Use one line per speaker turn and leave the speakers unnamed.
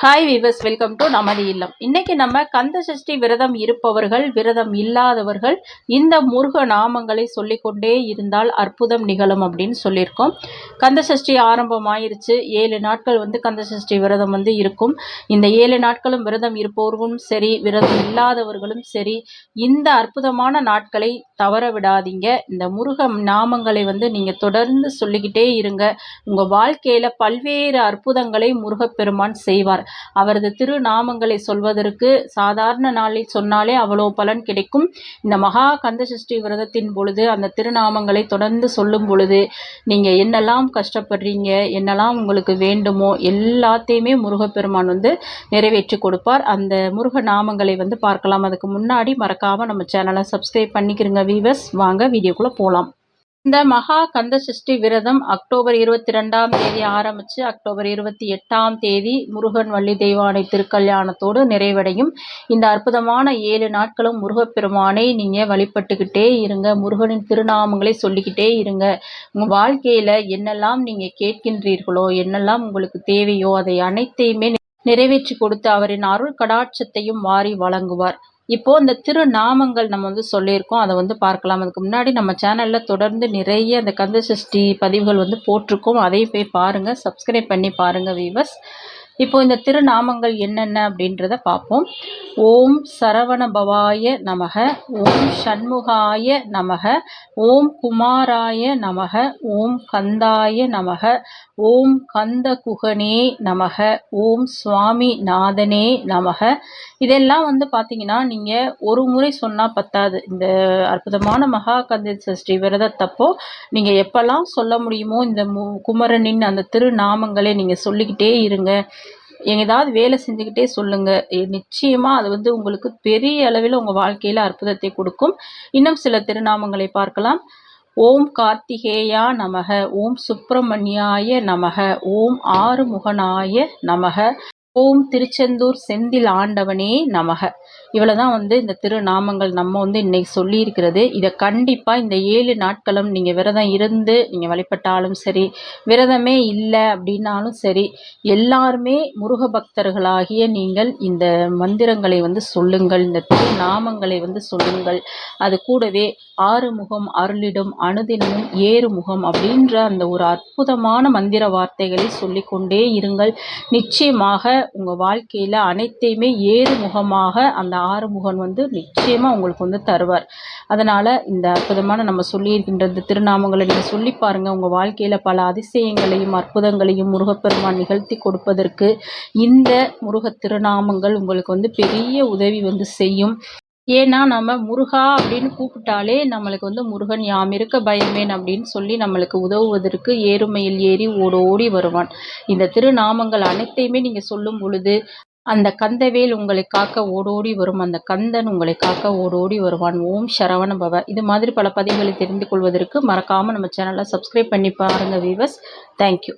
Hi viewers welcome to நமது இல்லம். இன்னைக்கு நம்ம கந்த சஷ்டி விரதம் இருப்பவர்கள் விரதம் இல்லாதவர்கள் இந்த முருக நாமங்களை சொல்லிக்கொண்டே இருந்தால் அற்புதம் நிகழும் அப்படின்னு சொல்லியிருக்கோம். கந்த சஷ்டி ஆரம்பமாயிருச்சு. ஏழு நாட்கள் வந்து கந்த சஷ்டி விரதம் வந்து இருக்கும். இந்த ஏழு நாட்களும் விரதம் இருப்பவர்களும் சரி விரதம் இல்லாதவர்களும் சரி இந்த அற்புதமான நாட்களை தவற விடாதீங்க. இந்த முருக நாமங்களை வந்து நீங்கள் தொடர்ந்து சொல்லிக்கிட்டே இருங்க. உங்கள் வாழ்க்கையில் பல்வேறு அற்புதங்களை முருகப்பெருமான் செய்வார். அவரது திருநாமங்களை சொல்வதற்கு சாதாரண நாளில் சொன்னாலே அவ்வளோ பலன் கிடைக்கும். இந்த மகா கந்த சஷ்டி விரதத்தின் பொழுது அந்த திருநாமங்களை தொடர்ந்து சொல்லும் பொழுது நீங்கள் என்னெல்லாம் கஷ்டப்படுறீங்க என்னெல்லாம் உங்களுக்கு வேண்டுமோ எல்லாத்தையுமே முருகப்பெருமான் வந்து நிறைவேற்றி கொடுப்பார். அந்த முருக நாமங்களை வந்து பார்க்கலாம். அதுக்கு முன்னாடி மறக்காமல் நம்ம சேனலை சப்ஸ்கிரைப் பண்ணிக்கிறங்க வீவர்ஸ் வாங்க வீடியோக்குள்ளே போகலாம் இந்த மகா கந்த சஷ்டி விரதம் அக்டோபர் இருபத்தி ரெண்டாம் தேதி ஆரம்பித்து அக்டோபர் இருபத்தி எட்டாம் தேதி முருகன் வள்ளி தெய்வானை திருக்கல்யாணத்தோடு நிறைவடையும். இந்த அற்புதமான ஏழு நாட்களும் முருகப்பெருமானை நீங்கள் வழிபட்டுக்கிட்டே இருங்க. முருகனின் திருநாமங்களை சொல்லிக்கிட்டே இருங்க. உங்கள் வாழ்க்கையில் என்னெல்லாம் நீங்கள் கேட்கின்றீர்களோ என்னெல்லாம் உங்களுக்கு தேவையோ அதை அனைத்தையுமே நிறைவேற்றி கொடுத்து அவரின் அருள் கடாட்சத்தையும் வாரி வழங்குவார். இப்போது இந்த திருநாமங்கள் நம்ம வந்து சொல்லியிருக்கோம். அதை வந்து பார்க்கலாம். அதுக்கு முன்னாடி நம்ம சேனலில் தொடர்ந்து நிறைய அந்த கந்த சஷ்டி பதிவுகள் வந்து போட்டிருக்கோம். அதையும் போய் பாருங்கள் சப்ஸ்கிரைப் பண்ணி பாருங்கள் வீவர்ஸ் இப்போ இந்த திருநாமங்கள் என்னென்ன அப்படின்றத பார்ப்போம். ஓம் சரவண பவாய நமக ஓம் சண்முகாய நமக ஓம் குமாராய நமக ஓம் கந்தாய நமக ஓம் கந்த குகனே நமக ஓம் சுவாமி நாதனே நமக. இதெல்லாம் வந்து பார்த்தீங்கன்னா நீங்கள் ஒரு முறை சொன்னால் பத்தாது. இந்த அற்புதமான மகா கந்த சஷ்டி விரதத்தப்போ நீங்கள் எப்போல்லாம் சொல்ல முடியுமோ இந்த மு குமரனின் அந்த திருநாமங்களை நீங்கள் சொல்லிக்கிட்டே இருங்க. ஏதாவது வேலை செஞ்சுக்கிட்டே சொல்லுங்கள் நிச்சயமாக அது வந்து உங்களுக்கு பெரிய அளவில் உங்கள் வாழ்க்கையில் அற்புதத்தை கொடுக்கும். இன்னும் சில திருநாமங்களை பார்க்கலாம். ஓம் கார்த்திகேயா நமக. ஓம் சுப்பிரமணியாய நமக. ஓம் ஆறுமுகனாய நமக. ஓம் திருச்செந்தூர் செந்தில் ஆண்டவனே நமக. இவ்வளோ தான் வந்து இந்த திருநாமங்கள் நம்ம வந்து இன்றைக்கி சொல்லியிருக்கிறது. இதை கண்டிப்பாக இந்த ஏழு நாட்களும் நீங்கள் விரதம் இருந்து நீங்கள் வழிபட்டாலும் சரி விரதமே இல்லை அப்படின்னாலும் சரி எல்லாருமே முருக பக்தர்களாகிய நீங்கள் இந்த மந்திரங்களை வந்து சொல்லுங்கள் இந்த திருநாமங்களை வந்து சொல்லுங்கள். அது கூடவே ஆறுமுகம் அருளிடும் அணுதினமும் ஏறுமுகம் அப்படின்ற அந்த ஒரு அற்புதமான மந்திர வார்த்தைகளை சொல்லிக்கொண்டே இருங்கள். நிச்சயமாக உங்கள் வாழ்க்கையில் அனைத்தையுமே ஏறுமுகமாக அந்த ஆறுமுகன் வந்து நிச்சயமாக உங்களுக்கு வந்து தருவார். அதனால் இந்த அற்புதமான நம்ம சொல்லியிருக்கின்ற இந்த திருநாமங்களை நீங்கள் சொல்லி பாருங்கள் உங்கள் வாழ்க்கையில் பல அதிசயங்களையும் அற்புதங்களையும் முருகப்பெருமான் நிகழ்த்தி கொடுப்பதற்கு இந்த முருக திருநாமங்கள் உங்களுக்கு வந்து பெரிய உதவி வந்து செய்யும். ஏன்னா நம்ம முருகா அப்படின்னு கூப்பிட்டாலே நம்மளுக்கு வந்து முருகன் யாம் இருக்க பயமேன் அப்படின்னு சொல்லி நம்மளுக்கு உதவுவதற்கு ஏறுமையில் ஏறி ஓடோடி வருவான். இந்த திருநாமங்கள் அனைத்தையுமே நீங்கள் சொல்லும் பொழுது அந்த கந்தவேல் உங்களை காக்க ஓடோடி வரும். அந்த கந்தன் உங்களை காக்க ஓடோடி வருவான். ஓம் சரவண பவ. இது மாதிரி பல பதிவுகளை தெரிந்து கொள்வதற்கு மறக்காமல் நம்ம சேனலை சப்ஸ்கிரைப் பண்ணி பாருங்கள் வீவர்ஸ் தேங்க்யூ